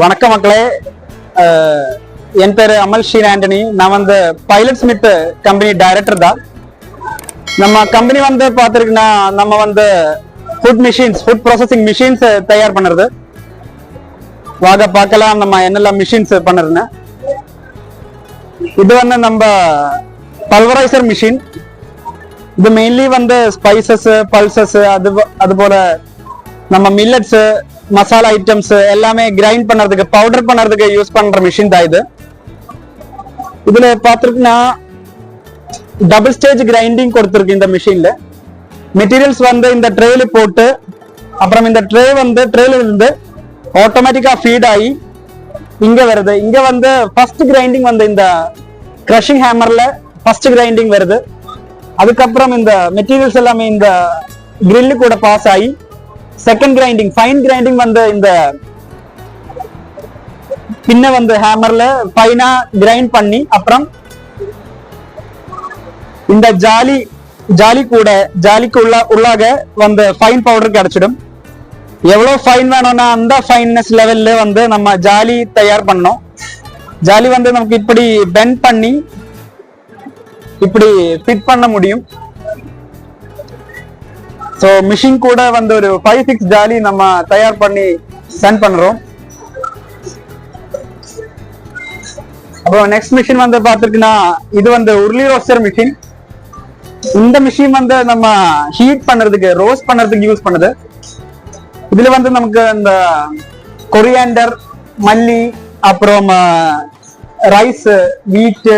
வணக்கம் மக்களே. என் பேர் அமல் ஷீன் ஆண்டனி. நான் வந்து பைலட் ஸ்மித் கம்பெனி டைரக்டர் தான். நம்ம கம்பெனி வந்து பார்த்துருக்குன்னா நம்ம வந்து food machines food processing machines தயார் பண்ணுறது. வாங்க பார்க்கலாம் நம்ம என்னெல்லாம் மிஷின்ஸ் பண்ணுறதுன்னு. இது வந்து நம்ம பல்வரைசர் மிஷின் இது மெயின்லி வந்து ஸ்பைசஸ் பல்சஸ் அது அது போல நம்ம மில்லட்ஸு மசாலா ஐட்டம்ஸ் எல்லாமே கிரைண்ட் பண்ணுறதுக்கு பவுடர் பண்ணுறதுக்கு யூஸ் பண்ணுற மிஷின் தான் இது. இதில் பார்த்துருக்குன்னா டபுள் ஸ்டேஜ் கிரைண்டிங் கொடுத்துருக்கு இந்த மிஷினில் மெட்டீரியல்ஸ் வந்து இந்த ட்ரேல போட்டு அப்புறம் இந்த ட்ரே வந்து ட்ரேல இருந்து ஆட்டோமேட்டிக்கா ஃபீட் ஆகி இங்க வருது. இங்க வந்து ஃபர்ஸ்ட் கிரைண்டிங் வந்து இந்த கிரஷிங் ஹேமர்ல ஃபர்ஸ்ட் கிரைண்டிங் வருது. அதுக்கப்புறம் இந்த மெட்டீரியல்ஸ் எல்லாமே இந்த கிரில்லு கூட பாஸ் ஆகி செகண்ட் கிரைண்டிங் ஃபைன் கிரைண்டிங் வந்து இந்த பின்ன வந்து ஹேமர்ல ஃபைனா கிரைண்ட் பண்ணி அப்புறம் இந்த ஜாலி ஜாலி கூட ஜாலிக்கு உள்ள உள்ளாக வந்து ஃபைன் பவுடர் கிடைச்சிடும். எவ்வளவு ஃபைன் வேணும்னா அந்த ஃபைன்னஸ் லெவல்ல வந்து நம்ம ஜாலி தயார் பண்ணோம். ஜாலி வந்து நமக்கு இப்படி பெண்ட் பண்ணி இப்படி ஃபிட் பண்ண முடியும். ஸோ மிஷின் கூட வந்து ஒரு ஃபைவ் சிக்ஸ் ஜாலி நம்ம தயார் பண்ணி சென்ட் பண்றோம். அப்புறம் நெக்ஸ்ட் மிஷின் வந்து பார்த்துருக்குன்னா இது வந்து உருளி ரோஸ்டர் மிஷின் இந்த மிஷின் வந்து நம்ம ஹீட் பண்றதுக்கு ரோஸ்ட் பண்றதுக்கு யூஸ் பண்ணுது. இதுல வந்து நமக்கு இந்த கொரியாண்டர் மல்லி அப்புறம் ரைஸ் வீட்டு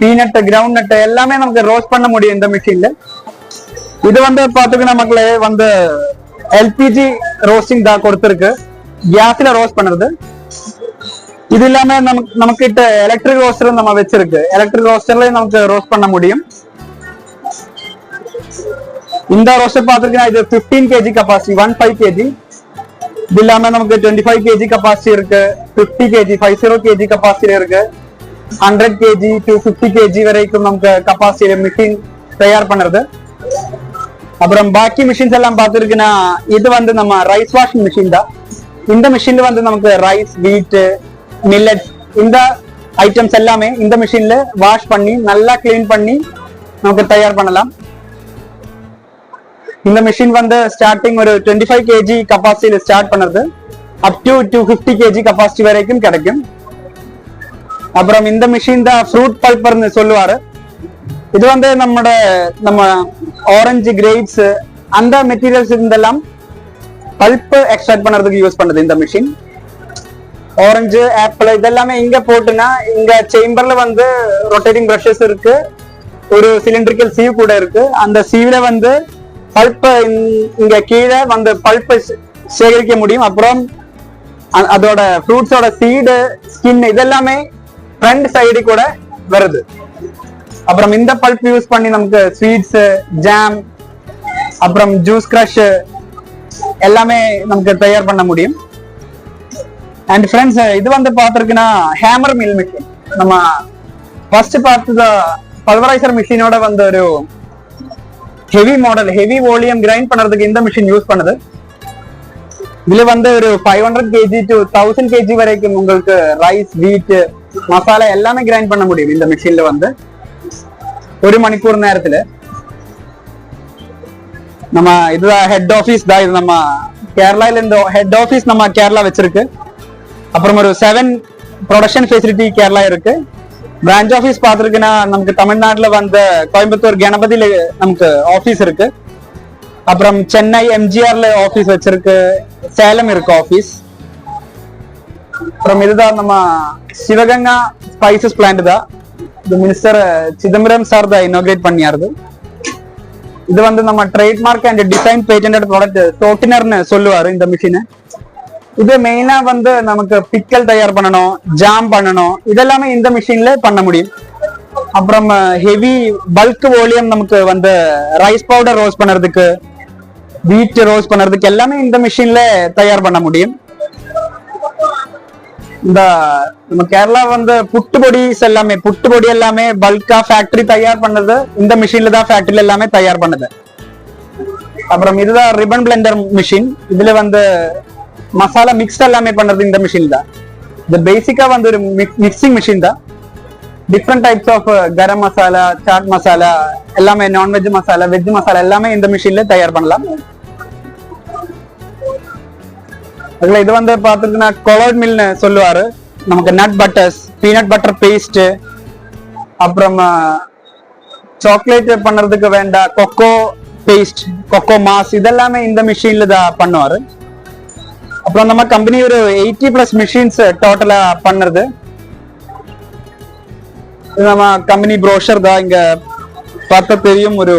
பீனட்டு கிரவுண்ட் நட்டு எல்லாமே நமக்கு ரோஸ்ட் பண்ண முடியும் இந்த மிஷின்ல இது வந்து பாத்துக்கினா மக்களே வந்து எல்பிஜி ரோஸ்டிங் தான் கொடுத்துருக்கு. கேஸ்ல ரோஸ்ட் பண்ணுறது. இது இல்லாம நமக்கு நமக்கு கிட்ட எலக்ட்ரிக் ரோஸ்டர் நம்ம வச்சிருக்கு. எலக்ட்ரிக் ரோஸ்டர்லயும் நமக்கு ரோஸ்ட் பண்ண முடியும். இந்த ரோஸ்டர் பாத்துருக்கீங்கன்னா இது 15 KG capacity one five KG இது இல்லாம நமக்கு டுவெண்ட்டி ஃபைவ் கேஜி கெப்பாசிட்டி இருக்கு. Fifty KG five zero KG capacity இருக்கு. Hundred KG two fifty KG வரைக்கும் நமக்கு கெப்பாசிட்டி மிஷின் தயார் பண்ணுறது. அப்புறம் பாக்கி மிஷின்ஸ் எல்லாம் பார்த்துருக்குன்னா இது வந்து நம்ம ரைஸ் வாஷிங் மிஷின் தான். இந்த மிஷின்ல வந்து நமக்கு ரைஸ் வீட் மில்லட்ஸ் இந்த ஐட்டம்ஸ் எல்லாமே இந்த மிஷின்ல வாஷ் பண்ணி நல்லா கிளீன் பண்ணி நமக்கு தயார் பண்ணலாம். இந்த மிஷின் வந்து ஸ்டார்டிங் ஒரு டுவெண்ட்டி ஃபைவ் கேஜி கெப்பாசிட்டியில ஸ்டார்ட் பண்ணுறது up to two fifty KG capacity வரைக்கும் கிடைக்கும். அப்புறம் இந்த மிஷின் தான் ஃப்ரூட் பல்பர்னு சொல்லுவாரு. இது வந்து நம்மட நம்ம ஆரஞ்சு கிரேப்ஸ் அந்த மெட்டீரியல்ஸ் இருந்தெல்லாம் பல்ப் எக்ஸ்ட்ராக்ட் பண்றதுக்கு யூஸ் பண்ணுது இந்த மிஷின் ஆரஞ்சு ஆப்பிள் இதெல்லாமே இங்க போட்டுனா இங்க சேம்பர்ல வந்து ரொட்டேட்டிங் ப்ரஷஸ் இருக்கு. ஒரு சிலிண்ட்ரிக்கல் சீவ் கூட இருக்கு. அந்த சீவ்ல வந்து பல்ப் இங்க கீழே வந்து பல்ப் சேகரிக்க முடியும். அப்புறம் அதோட ஃப்ரூட்ஸோட சீடு ஸ்கின் இதெல்லாமே ஃப்ரண்ட் சைடு கூட வருது. அப்புறம் இந்த பல்ப் யூஸ் பண்ணி நமக்கு ஸ்வீட்ஸ் ஜாம் அப்புறம் ஜூஸ் கிரஷ் எல்லாமே நமக்கு தயார் பண்ண முடியும். அண்ட் ஃப்ரெண்ட்ஸ் இது வந்து பார்த்துருக்குன்னா ஹேமர் மில் மிஷின் நம்ம ஃபர்ஸ்ட் பார்த்தது பல்வரைசர் மிஷினோட வந்து ஒரு heavy model heavy volume grind பண்றதுக்கு இந்த மிஷின் யூஸ் பண்ணுது. இதுல வந்து ஒரு five hundred KG to thousand KG வரைக்கும் உங்களுக்கு ரைஸ் வீட் மசாலா எல்லாமே கிரைண்ட் பண்ண முடியும் இந்த மிஷின்ல வந்து. ஒரு மணிக்கூர் நேரத்துல நம்ம இதுதான் ஹெட் ஆஃபீஸ் தான் இது நம்ம கேரளால இந்த ஹெட் ஆஃபீஸ் நம்ம கேரளா வச்சிருக்கு அப்புறம் ஒரு செவன் ப்ரொடக்ஷன் ஃபெசிலிட்டி கேரளா இருக்கு பிரான்ச் ஆஃபீஸ் பார்த்துருக்குன்னா நமக்கு தமிழ்நாட்டில் வந்த கோயம்புத்தூர் கணபதியில் நமக்கு ஆஃபீஸ் இருக்கு அப்புறம் சென்னை எம்ஜிஆர்ல ஆஃபீஸ் வச்சிருக்கு சேலம் இருக்கு ஆஃபீஸ் அப்புறம் இதுதான் நம்ம சிவகங்கா ஸ்பைசஸ் பிளான்ட் தான் இது மினிஸ்டர் சிதம்பரம் சார் தான் இனாகிரேட் பண்ணியாருது. இது வந்து நம்ம trademark and design patent product டோட்டினர்னு சொல்லுவாரு இந்த மிஷினை இது மெயினா வந்து நமக்கு பிக்கல் தயார் பண்ணணும் ஜாம் பண்ணணும் இதெல்லாமே இந்த மிஷின்ல பண்ண முடியும். அப்புறம் ஹெவி பல்க் வால்யூம் நமக்கு வந்து ரைஸ் பவுடர் ரோஸ் பண்ணுறதுக்கு வீட் ரோஸ் பண்ணுறதுக்கு எல்லாமே இந்த மிஷின்ல தயார் பண்ண முடியும். இந்த நம்ம கேரளா வந்து புட்டு பொடிஸ் எல்லாமே புட்டு பொடி எல்லாமே பல்கா ஃபேக்டரி தயார் பண்ணது இந்த மிஷின்ல தான் ஃபேக்டரியில எல்லாமே தயார் பண்ணுது. அப்புறம் இதுதான் ரிபன் பிளெண்டர் மிஷின் இதுல வந்து மசாலா மிக்ஸ் எல்லாமே பண்றது இந்த மிஷின் தான். இது பேசிக்கா வந்து ஒரு மிக்சிங் மிஷின் தான். Different types of garam masala chaat masala எல்லாமே நான்வெஜ் மசாலா வெஜ் மசாலா எல்லாமே இந்த மிஷின்ல தயார் பண்ணலாம். அதுல இது வந்து பாத்துக்கிட்டீங்கன்னா கொலர்ட் மில்னு சொல்லுவாரு. நமக்கு nut butters peanut butter paste அப்புறம் சாக்லேட் பண்றதுக்கு வேண்டாம் கொக்கோ பேஸ்ட் கொக்கோ மாஸ் இதெல்லாமே இந்த மிஷின்ல தான் பண்ணுவாரு. அப்புறம் நம்ம கம்பெனி ஒரு எயிட்டி பிளஸ் மிஷின்ஸ் டோட்டலா பண்ணுறது. இது நம்ம கம்பெனி ப்ரோஷர் தான் இங்க பார்த்தா தெரியும் ஒரு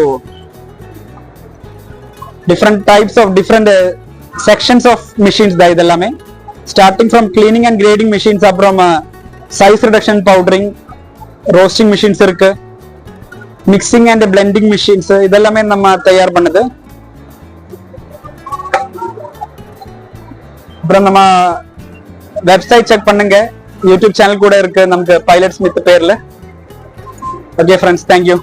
different types of different sections of machines தான் இது எல்லாமே starting from cleaning and grading machines அப்புறம் size reduction powdering roasting machines இருக்கு மிக்சிங் அண்ட் பிளெண்டிங் மிஷின்ஸ் இதெல்லாமே நம்ம தயார் பண்ணுது அப்புறம் நம்ம வெப்சைட் செக் பண்ணுங்க யூடியூப் சேனல் கூட இருக்கு நமக்கு பைலட் ஸ்மித் பேர்ல ஓகே ஃப்ரெண்ட்ஸ் தேங்க்யூ